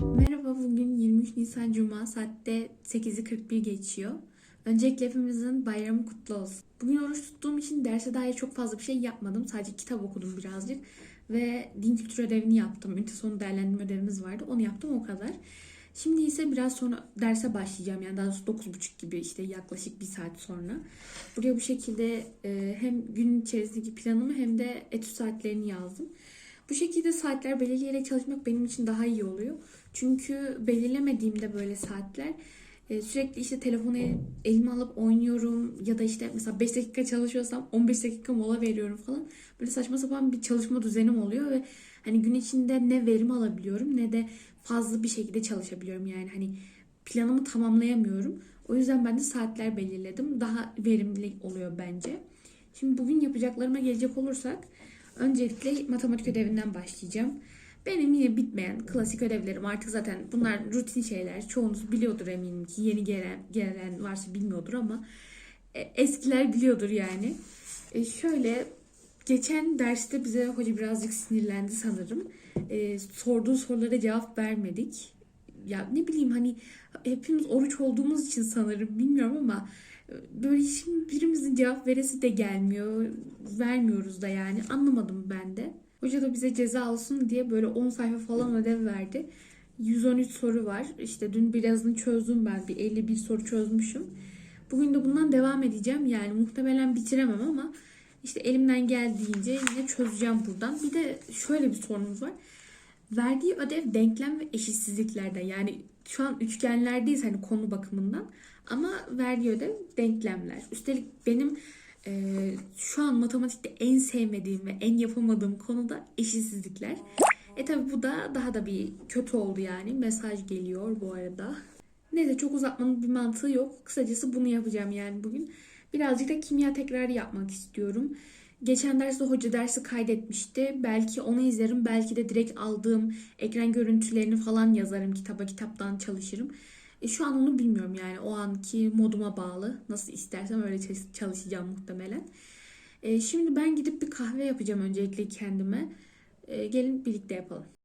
Merhaba, bugün 23 Nisan Cuma, saatte 8'i 41 geçiyor. Öncelikle hepimizin bayramı kutlu olsun. Bugün oruç tuttuğum için derse dair çok fazla bir şey yapmadım. Sadece kitap okudum birazcık. Ve din kültür ödevini yaptım. Ünite sonu değerlendirme ödevimiz vardı. Onu yaptım o kadar. Şimdi ise biraz sonra derse başlayacağım. Yani daha doğrusu 9.30 gibi işte yaklaşık bir saat sonra. Buraya bu şekilde hem gün içerisindeki planımı hem de etüt saatlerini yazdım. Bu şekilde saatler belirleyerek çalışmak benim için daha iyi oluyor. Çünkü belirlemediğimde böyle saatler e, sürekli işte telefonu el- elime alıp oynuyorum ya da işte mesela 5 dakika çalışıyorsam 15 dakika mola veriyorum falan. Böyle saçma sapan bir çalışma düzenim oluyor ve hani gün içinde ne verim alabiliyorum ne de fazla bir şekilde çalışabiliyorum. Yani hani planımı tamamlayamıyorum. O yüzden ben de saatler belirledim. Daha verimli oluyor bence. Şimdi bugün yapacaklarıma gelecek olursak öncelikle matematik ödevinden başlayacağım. Benim yine bitmeyen klasik ödevlerim artık zaten bunlar rutin şeyler. Çoğunuz biliyordur eminim ki yeni gelen, gelen varsa bilmiyordur ama e, eskiler biliyordur yani. E, şöyle geçen derste bize hoca birazcık sinirlendi sanırım. E, sorduğu sorulara cevap vermedik. Ya ne bileyim hani hepimiz oruç olduğumuz için sanırım bilmiyorum ama böyle şimdi birimizin cevap veresi de gelmiyor. Vermiyoruz da yani anlamadım ben de. Hoca da bize ceza olsun diye böyle 10 sayfa falan ödev verdi. 113 soru var. İşte dün birazını çözdüm ben. Bir 51 soru çözmüşüm. Bugün de bundan devam edeceğim. Yani muhtemelen bitiremem ama işte elimden geldiğince yine çözeceğim buradan. Bir de şöyle bir sorunumuz var. Verdiği ödev denklem ve eşitsizliklerde. Yani şu an üçgenlerdeyiz hani konu bakımından. Ama verdiği ödev denklemler. Üstelik benim e, şu an matematikte en sevmediğim ve en yapamadığım konu da eşitsizlikler. E tabi bu da daha da bir kötü oldu yani. Mesaj geliyor bu arada. Neyse çok uzatmanın bir mantığı yok. Kısacası bunu yapacağım yani bugün. Birazcık da kimya tekrarı yapmak istiyorum. Geçen derste hoca dersi kaydetmişti. Belki onu izlerim. Belki de direkt aldığım ekran görüntülerini falan yazarım kitaba. Kitaptan çalışırım. E, şu an onu bilmiyorum yani. O anki moduma bağlı. Nasıl istersem öyle çalış- çalışacağım muhtemelen. E, şimdi ben gidip bir kahve yapacağım öncelikle kendime. E, gelin birlikte yapalım.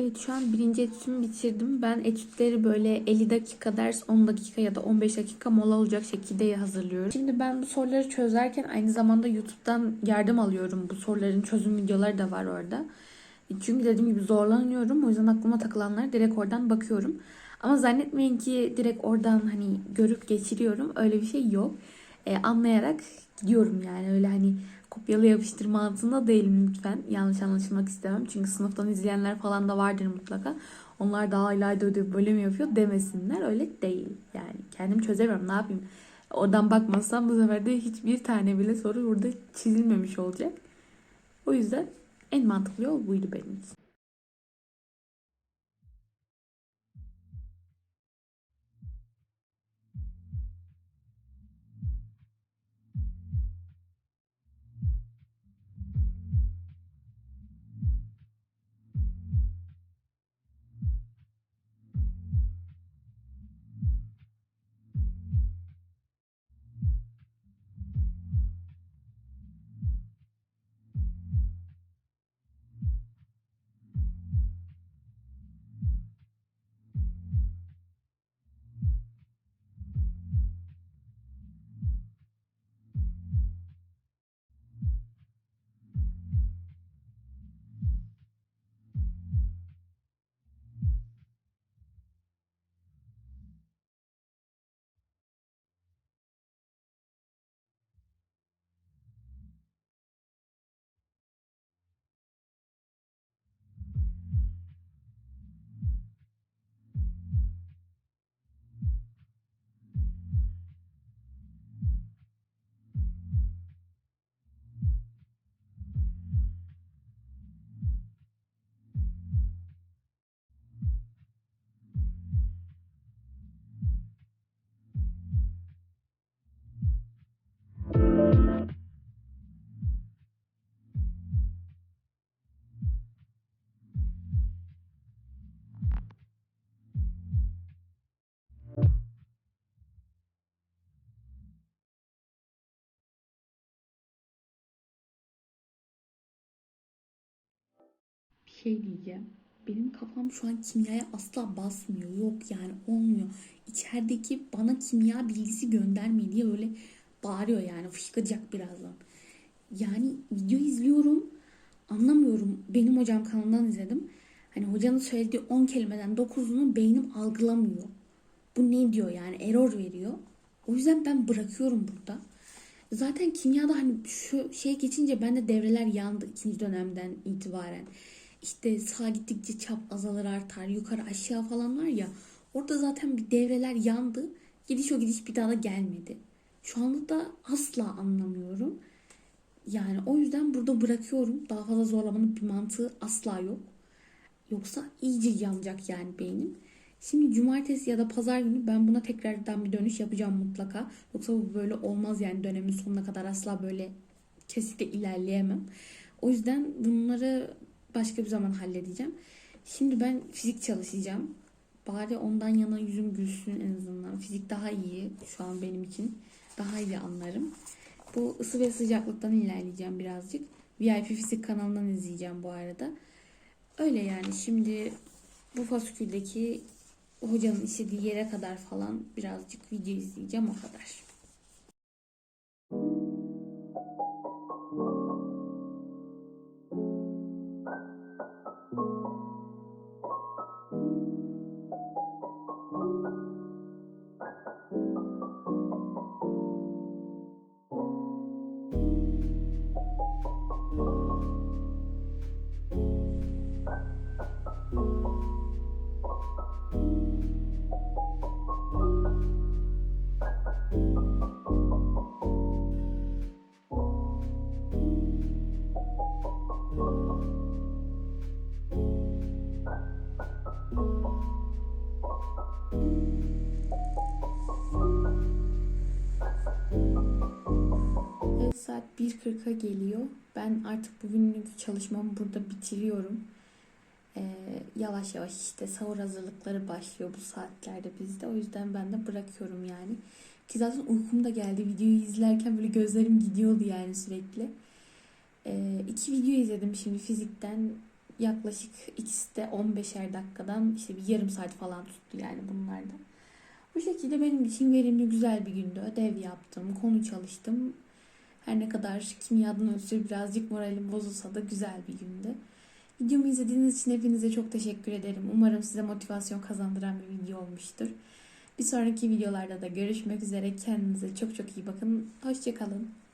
Evet şu an birinci etütümü bitirdim. Ben etütleri böyle 50 dakika ders 10 dakika ya da 15 dakika mola olacak şekilde hazırlıyorum. Şimdi ben bu soruları çözerken aynı zamanda YouTube'dan yardım alıyorum. Bu soruların çözüm videoları da var orada. Çünkü dediğim gibi zorlanıyorum. O yüzden aklıma takılanlar direkt oradan bakıyorum. Ama zannetmeyin ki direkt oradan hani görüp geçiriyorum. Öyle bir şey yok. E, anlayarak gidiyorum yani. Öyle hani kopyala yapıştır mantığında değilim lütfen. Yanlış anlaşılmak istemem. Çünkü sınıftan izleyenler falan da vardır mutlaka. Onlar daha aylarda ödev böyle mi yapıyor demesinler. Öyle değil yani. Kendim çözemiyorum ne yapayım. Oradan bakmazsam bu sefer de hiçbir tane bile soru burada çizilmemiş olacak. O yüzden en mantıklı yol buydu benim için. Şey diyeceğim. Benim kafam şu an kimyaya asla basmıyor. Yok yani olmuyor. İçerideki bana kimya bilgisi göndermeyin diye böyle bağırıyor yani fışkıracak birazdan. Yani video izliyorum anlamıyorum. Benim hocam kanalından izledim. Hani hocanın söylediği 10 kelimeden 9'unu beynim algılamıyor. Bu ne diyor yani error veriyor. O yüzden ben bırakıyorum burada. Zaten kimyada hani şu şey geçince bende devreler yandı ikinci dönemden itibaren. İşte sağa gittikçe çap azalır artar yukarı aşağı falan var ya. Orada zaten bir devreler yandı. Gidiş o gidiş bir daha da gelmedi. Şu anda da asla anlamıyorum. Yani o yüzden burada bırakıyorum. Daha fazla zorlamanın bir mantığı asla yok. Yoksa iyice yanacak yani beynim. Şimdi cumartesi ya da pazar günü ben buna tekrardan bir dönüş yapacağım mutlaka. Yoksa bu böyle olmaz yani dönemin sonuna kadar asla böyle kesinlikle ilerleyemem. O yüzden bunları başka bir zaman halledeceğim. Şimdi ben fizik çalışacağım. Bari ondan yana yüzüm gülsün en azından. Fizik daha iyi şu an benim için. Daha iyi anlarım. Bu ısı ve sıcaklıktan ilerleyeceğim birazcık. VIP fizik kanalından izleyeceğim bu arada. Öyle yani şimdi bu fasiküldeki hocanın istediği yere kadar falan birazcık video izleyeceğim o kadar. Saat 1.40'a geliyor. Ben artık bugünlük çalışmamı burada bitiriyorum. Ee, yavaş yavaş işte sahur hazırlıkları başlıyor bu saatlerde bizde. O yüzden ben de bırakıyorum yani. Ki zaten uykum da geldi. Videoyu izlerken böyle gözlerim gidiyordu yani sürekli. Ee, iki video izledim şimdi fizikten. Yaklaşık ikisi de 15'er dakikadan işte bir yarım saat falan tuttu yani bunlardan. Bu şekilde benim için verimli güzel bir gündü. Ödev yaptım, konu çalıştım. Her ne kadar kimyadan ötürü birazcık moralim bozulsa da güzel bir gündü. Videomu izlediğiniz için hepinize çok teşekkür ederim. Umarım size motivasyon kazandıran bir video olmuştur. Bir sonraki videolarda da görüşmek üzere. Kendinize çok çok iyi bakın. Hoşçakalın.